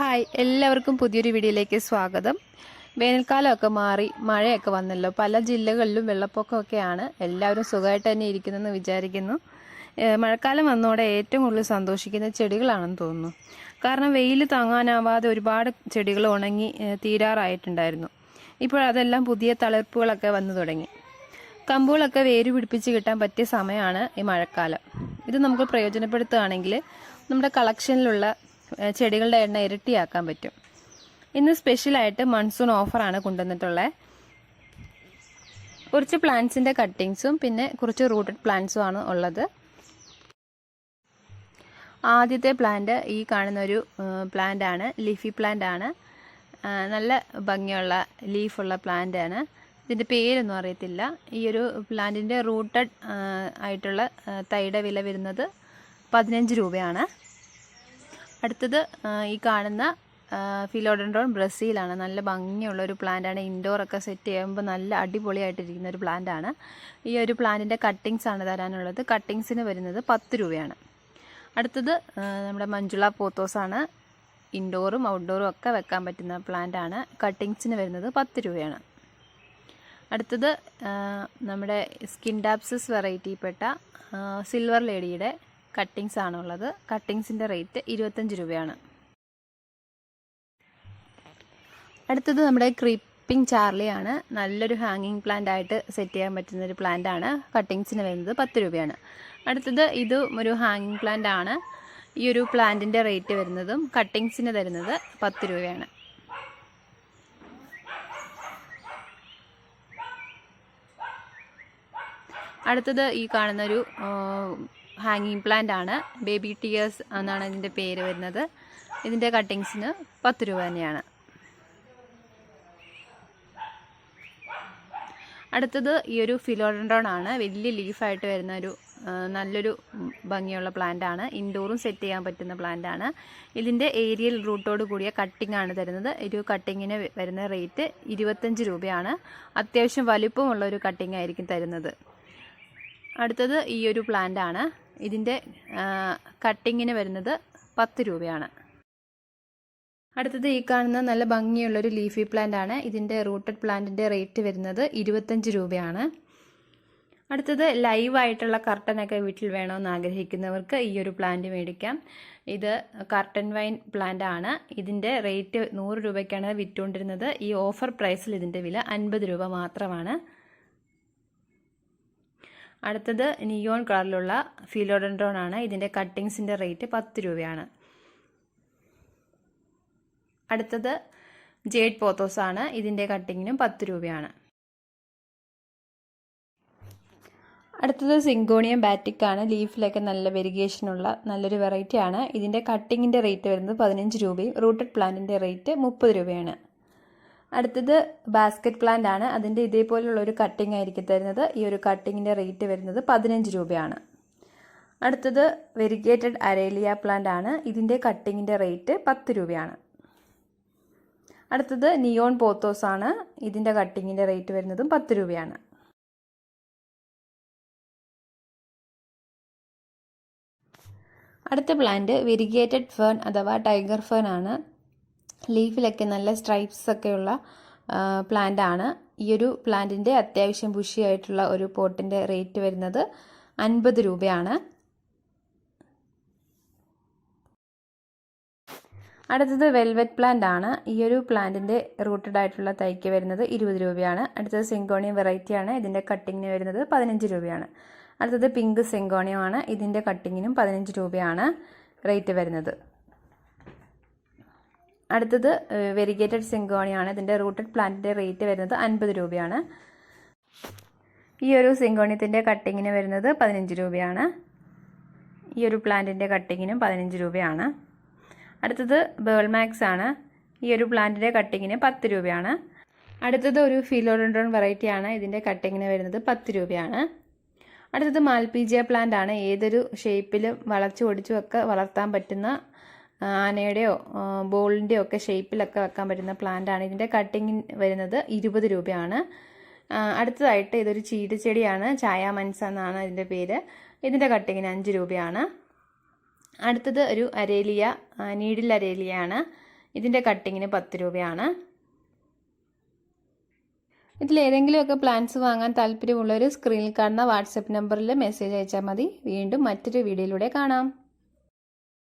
Hi എല്ലാവർക്കും പുതിയൊരു വീഡിയോയിലേക്ക് സ്വാഗതം. വേനൽക്കാലമൊക്കെ മാറി മഴയൊക്കെ വന്നല്ലോ. പല ജില്ലകളിലും വെള്ളപ്പൊക്കമൊക്കെയാണ്. എല്ലാവരും സുഖമായിട്ട് തന്നെ ഇരിക്കുന്നെന്ന് വിചാരിക്കുന്നു. മഴക്കാലം വന്നതോടെ ഏറ്റവും കൂടുതൽ സന്തോഷിക്കുന്ന ചെടികളാണെന്ന് തോന്നുന്നു. കാരണം വെയിൽ താങ്ങാനാവാതെ ഒരുപാട് ചെടികൾ ഉണങ്ങി തീരാറായിട്ടുണ്ടായിരുന്നു. ഇപ്പോഴതെല്ലാം പുതിയ തളിർപ്പുകളൊക്കെ വന്നു തുടങ്ങി. കമ്പുകളൊക്കെ വേര് പിടിപ്പിച്ച് കിട്ടാൻ പറ്റിയ സമയമാണ് ഈ മഴക്കാലം. ഇത് നമുക്ക് പ്രയോജനപ്പെടുത്തുകയാണെങ്കിൽ നമ്മുടെ കളക്ഷനിലുള്ള ചെടികളുടെ എണ്ണ ഇരട്ടിയാക്കാൻ പറ്റും. ഇന്ന് സ്പെഷ്യലായിട്ട് മൺസൂൺ ഓഫറാണ് കൊണ്ടുവന്നിട്ടുള്ളത് കുറച്ച് പ്ലാന്റ്സിന്റെ കട്ടിങ്സും പിന്നെ കുറച്ച് റൂട്ടഡ് പ്ലാന്റ്സും ആണ് ഉള്ളത്. ആദ്യത്തെ പ്ലാന്റ് ഈ കാണുന്ന ഒരു പ്ലാന്റ് ആണ് ലീഫി പ്ലാന്റ് ആണ്. നല്ല ഭംഗിയുള്ള ലീഫുള്ള പ്ലാന്റ് ആണ്. ഇതിന്റെ പേരൊന്നും അറിയത്തില്ല. ഈ ഒരു പ്ലാന്റിന്റെ റൂട്ടഡ് ആയിട്ടുള്ള തൈയുടെ വില വരുന്നത് പതിനഞ്ച് രൂപയാണ്. അടുത്തത് ഈ കാണുന്ന ഫിലോഡൻഡ്രോൺ ബ്രസീലാണ്. നല്ല ഭംഗിയുള്ള ഒരു പ്ലാന്റാണ്. ഇൻഡോർ ഒക്കെ സെറ്റ് ചെയ്യുമ്പോൾ നല്ല അടിപൊളിയായിട്ടിരിക്കുന്ന ഒരു പ്ലാന്റാണ്. ഈ ഒരു പ്ലാന്റിന്റെ കട്ടിങ്സ് ആണ് തരാനുള്ളത്. കട്ടിങ്സിന് വരുന്നത് പത്ത് രൂപയാണ്. അടുത്തത് നമ്മുടെ മഞ്ജുള പോത്തോസാണ്. ഇൻഡോറും ഔട്ട്ഡോറും ഒക്കെ വെക്കാൻ പറ്റുന്ന പ്ലാന്റാണ്. കട്ടിങ്സിന് വരുന്നത് പത്ത് രൂപയാണ്. അടുത്തത് നമ്മുടെ സ്കിൻ ഡാപ്സിസ് വെറൈറ്റിയിൽപ്പെട്ട സിൽവർ ലേഡിയുടെ കട്ടിങ്സ് ആണുള്ളത് കട്ടിങ്സിന്റെ റേറ്റ് ഇരുപത്തഞ്ച് രൂപയാണ്. അടുത്തത് നമ്മുടെ ക്രീപ്പിംഗ് ചാർലിയാണ് നല്ലൊരു ഹാങ്ങിങ് പ്ലാന്റ് ആയിട്ട് സെറ്റ് ചെയ്യാൻ പറ്റുന്ന ഒരു പ്ലാന്റ് ആണ്. കട്ടിങ്സിന് വരുന്നത് പത്ത് രൂപയാണ്. അടുത്തത് ഇത് ഒരു ഹാങ്ങിങ് പ്ലാന്റ് ആണ്. ഈ ഒരു പ്ലാന്റിന്റെ റേറ്റ് വരുന്നതും കട്ടിങ്സിന് തരുന്നത് പത്ത് രൂപയാണ്. അടുത്തത് ഈ കാണുന്ന ഒരു ഹാങ്ങിങ് പ്ലാന്റ് ആണ്. ബേബി ടിയേഴ്സ് എന്നാണ് ഇതിന്റെ പേര് വരുന്നത്. ഇതിന്റെ കട്ടിങ്സിന് പത്ത് രൂപ തന്നെയാണ്. അടുത്തത് ഈ ഒരു ഫിലോഡൻഡ്രോൺ ആണ്. വലിയ ലീഫായിട്ട് വരുന്ന ഒരു നല്ലൊരു ഭംഗിയുള്ള പ്ലാന്റ് ആണ്. ഇൻഡോറും സെറ്റ് ചെയ്യാൻ പറ്റുന്ന പ്ലാന്റ് ആണ്. ഇതിന്റെ ഏരിയൽ റൂട്ടോട് കൂടിയ കട്ടിംഗ് ആണ് തരുന്നത്. ഒരു കട്ടിങ്ങിന് വരുന്ന റേറ്റ് ഇരുപത്തഞ്ച് രൂപയാണ്. അത്യാവശ്യം വലുപ്പമുള്ള ഒരു കട്ടിംഗ് ആയിരിക്കും തരുന്നത്. അടുത്തത് ഈ ഒരു പ്ലാന്റ് ആണ്. ഇതിന്റെ കട്ടിങ്ങിന് വരുന്നത് പത്ത് രൂപയാണ്. അടുത്തത് ഈ കാണുന്ന നല്ല ഭംഗിയുള്ളൊരു ലീഫി പ്ലാന്റ് ആണ്. ഇതിന്റെ റൂട്ടഡ് പ്ലാന്റിന്റെ റേറ്റ് വരുന്നത് ഇരുപത്തഞ്ച് രൂപയാണ്. അടുത്തത് ലൈവ് ആയിട്ടുള്ള കർട്ടനൊക്കെ വീട്ടിൽ വേണമെന്ന് ആഗ്രഹിക്കുന്നവർക്ക് ഈ ഒരു പ്ലാന്റ് മേടിക്കാം. ഇത് കർട്ടൻ വൈൻ പ്ലാന്റ് ആണ്. ഇതിന്റെ റേറ്റ് നൂറ് രൂപയ്ക്കാണ് വിറ്റുകൊണ്ടിരുന്നത്. ഈ ഓഫർ പ്രൈസിൽ ഇതിന്റെ വില അൻപത് രൂപ മാത്രമാണ്. അടുത്തത് നിയോൺ കളറിലുള്ള ഫിലോഡൻഡ്രോൺ ആണ്. ഇതിന്റെ കട്ടിങ്സിന്റെ റേറ്റ് പത്ത് രൂപയാണ്. അടുത്തത് ജേഡ് പോത്തോസ് ആണ്. ഇതിന്റെ കട്ടിങ്ങിനും പത്ത് രൂപയാണ്. അടുത്തത് സിങ്കോണിയം ബാറ്റിക് ആണ്. ലീഫിലൊക്കെ നല്ല വെരിഗേഷനുള്ള നല്ലൊരു വെറൈറ്റി ആണ്. ഇതിന്റെ കട്ടിങ്ങിന്റെ റേറ്റ് വരുന്നത് പതിനഞ്ച് രൂപയും റൂട്ടഡ് പ്ലാന്റിന്റെ റേറ്റ് മുപ്പത് രൂപയാണ്. അടുത്തത് ബാസ്ക്കറ്റ് പ്ലാന്റ് ആണ്. അതിന്റെ ഇതേപോലുള്ള ഒരു കട്ടിംഗ് ആയിരിക്കും തരുന്നത്. ഈ ഒരു കട്ടിങ്ങിന്റെ റേറ്റ് വരുന്നത് പതിനഞ്ച് രൂപയാണ്. അടുത്തത് വെരിഗേറ്റഡ് അരേലിയ പ്ലാന്റ് ആണ്. ഇതിന്റെ കട്ടിങ്ങിന്റെ റേറ്റ് പത്ത് രൂപയാണ്. അടുത്തത് നിയോൺ പോത്തോസ് ആണ്. ഇതിന്റെ കട്ടിങ്ങിന്റെ റേറ്റ് വരുന്നതും പത്ത് രൂപയാണ്. അടുത്ത പ്ലാന്റ് വെരിഗേറ്റഡ് ഫേൺ അഥവാ ടൈഗർ ഫേൺ ആണ്. ലീഫിലൊക്കെ നല്ല സ്ട്രൈപ്സ് ഒക്കെയുള്ള പ്ലാന്റ് ആണ് ഈ ഒരു പ്ലാന്റിന്റെ അത്യാവശ്യം ബുഷിയായിട്ടുള്ള ഒരു പോട്ടിന്റെ റേറ്റ് വരുന്നത് അൻപത് രൂപയാണ്. അടുത്തത് വെൽവെറ്റ് പ്ലാന്റ് ആണ് ഈ ഒരു പ്ലാന്റിന്റെ റൂട്ടഡ് ആയിട്ടുള്ള തൈക്ക് വരുന്നത് ഇരുപത് രൂപയാണ്. അടുത്തത് സിങ്കോണിയം വെറൈറ്റി ആണ് ഇതിന്റെ കട്ടിങ്ങിന് വരുന്നത് പതിനഞ്ച് രൂപയാണ്. അടുത്തത് പിങ്ക് സിങ്കോണിയം ആണ് ഇതിന്റെ കട്ടിങ്ങിനും പതിനഞ്ച് രൂപയാണ് റേറ്റ് വരുന്നത്. അടുത്തത് വെരിഗേറ്റഡ് സിങ്കോണിയാണ്. ഇതിന്റെ റൂട്ടഡ് പ്ലാന്റിന്റെ റേറ്റ് വരുന്നത് അൻപത് രൂപയാണ്. ഈ ഒരു സിങ്കോണിയത്തിന്റെ കട്ടിങ്ങിന് വരുന്നത് പതിനഞ്ച് രൂപയാണ്. ഈ ഒരു പ്ലാന്റിന്റെ കട്ടിങ്ങിനും പതിനഞ്ച് രൂപയാണ്. അടുത്തത് ബേൾമാക്സ് ആണ്. ഈ ഒരു പ്ലാന്റിന്റെ കട്ടിങ്ങിന് പത്ത് രൂപയാണ്. അടുത്തത് ഒരു ഫിലോഡോൺ വെറൈറ്റിയാണ്. ഇതിന്റെ കട്ടിങ്ങിന് വരുന്നത് പത്ത് രൂപയാണ്. അടുത്തത് മാൽപീജിയ പ്ലാന്റ് ആണ്. ഏതൊരു ഷേപ്പിലും വളച്ചു ഒടിച്ചും ഒക്കെ വളർത്താൻ പറ്റുന്ന ആനയുടെയോ ബോളിന്റെയോ ഒക്കെ ഷേപ്പിലൊക്കെ വെക്കാൻ പറ്റുന്ന പ്ലാന്റ് ആണ് ഇതിന്റെ കട്ടിങ്ങിന് വരുന്നത് ഇരുപത് രൂപയാണ്. അടുത്തതായിട്ട് ഇതൊരു ചീരച്ചെടിയാണ് ചായ മൻസ എന്നാണ് ഇതിന്റെ പേര്. ഇതിന്റെ കട്ടിങ്ങിന് അഞ്ച് രൂപയാണ്. അടുത്തത് ഒരു അരേലിയ നീഡിൽ അരേലിയാണ്. ഇതിന്റെ കട്ടിങ്ങിന് പത്ത് രൂപയാണ്. ഇതിലേതെങ്കിലുമൊക്കെ പ്ലാൻസ് വാങ്ങാൻ താല്പര്യമുള്ളവർ സ്ക്രീനിൽ കാണുന്ന വാട്സപ്പ് നമ്പറിൽ മെസ്സേജ് അയച്ചാൽ മതി. വീണ്ടും മറ്റൊരു വീഡിയോയിലൂടെ കാണാം.